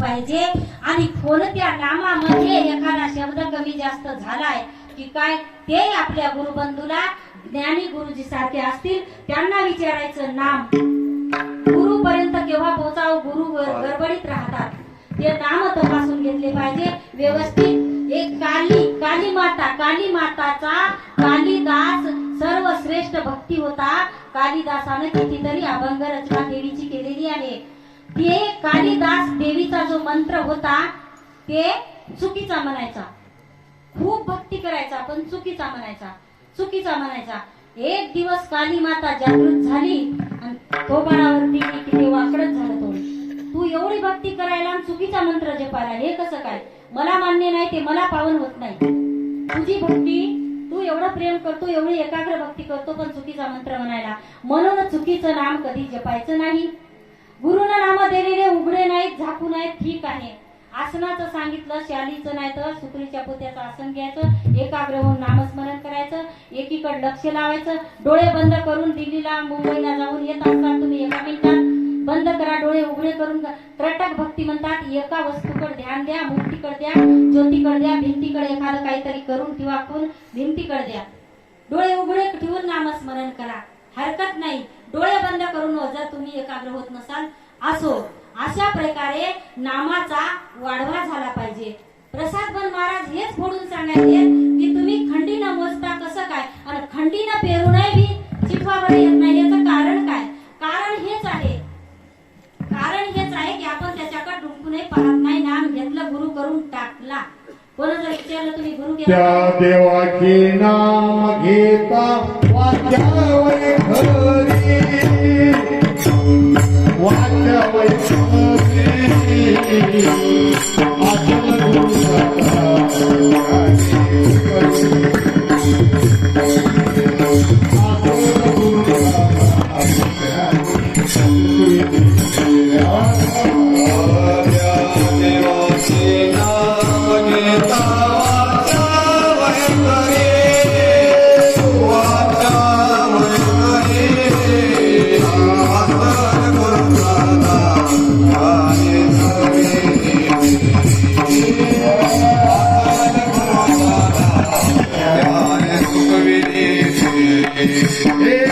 पाहिजे. आणि कोणत्या नामामध्ये एखादा शब्द कमी जास्त झालाय की काय ते आपल्या गुरुबंधूला ज्ञानी गुरुजी सारखे असतील त्यांना विचारायचं नाम. गुरु पर्यंत केव्हा पोहोचावं गुरु गर- गडबडीत राहतात. ते नाम तपासून घेतले पाहिजे. व्यवस्थित. एक काली काली माता काली माताचा कालिदास सर्वश्रेष्ठ भक्ती होता. कालिदासानं कितीतरी अभंग रचना देवीची केलेली आहे. ते कालिदास देवीचा जो मंत्र होता ते चुकीचा म्हणायचा. खूप भक्ती करायचा पण चुकीचा म्हणायचा. चुकीचा म्हणायचा. एक दिवस काली माता जागृत झाली आणि थोबाडावरती की वाकडच झालं तो. तू एवढी भक्ती करायला चुकीचा मंत्र जपायला हे कसं काय? मला मान्य नाही ते मला पावन होत नाही. तुझी भक्ती तू एवढं प्रेम करतो एवढी एकाग्र भक्ती करतो पण चुकीचा मंत्र म्हणायला. म्हणून चुकीचं नाम कधी जपायचं नाही. गुरुनं नाम दिलेले उघडे नाहीत झाकू नाहीत ठीक आहे. आसनाचं सांगितलं शालीचं नाही तर सुकरीच्या पोत्याचं आसन घ्यायचं एकाग्र होऊन नामस्मरण करायचं एकीकडे लक्ष लावायचं डोळे बंद करून दिल्लीला मुंबईला जाऊन येत असतात तुम्ही एका मिनिटात. बंद करा डोळे उघडे करून त्रटक भक्ती म्हणतात एका वस्तूकडे ध्यान द्या मूर्तीकडे द्या ज्योतीकडे द्या भिंतीकडे एखादं काहीतरी करून किंवा करून भिंतीकडे द्या. डोळे उघडे ठेवून नामस्मरण करा. हरकत नाही. डोळे बंद करून जर तुम्ही एकाग्र होत नसाल असो. अशा प्रकारे नामाचा वाढवा झाला पाहिजे. प्रसाद बन महाराज हेच फोडून सांगायचे की तुम्ही खंडी न मोजता कसं काय? आणि खंडी न पेरूनही बी चिठवावर येत नाही. याचं कारण काय? कारण हेच आहे. कारण हेच आहे की आपण त्याच्याकडे डुंकूनही पाहत नाही नाम घेतलं गुरु करून टाकला. कोणा जर विचारलं तुम्ही गुरु त्या केला देवाचे नाम घेता Ei.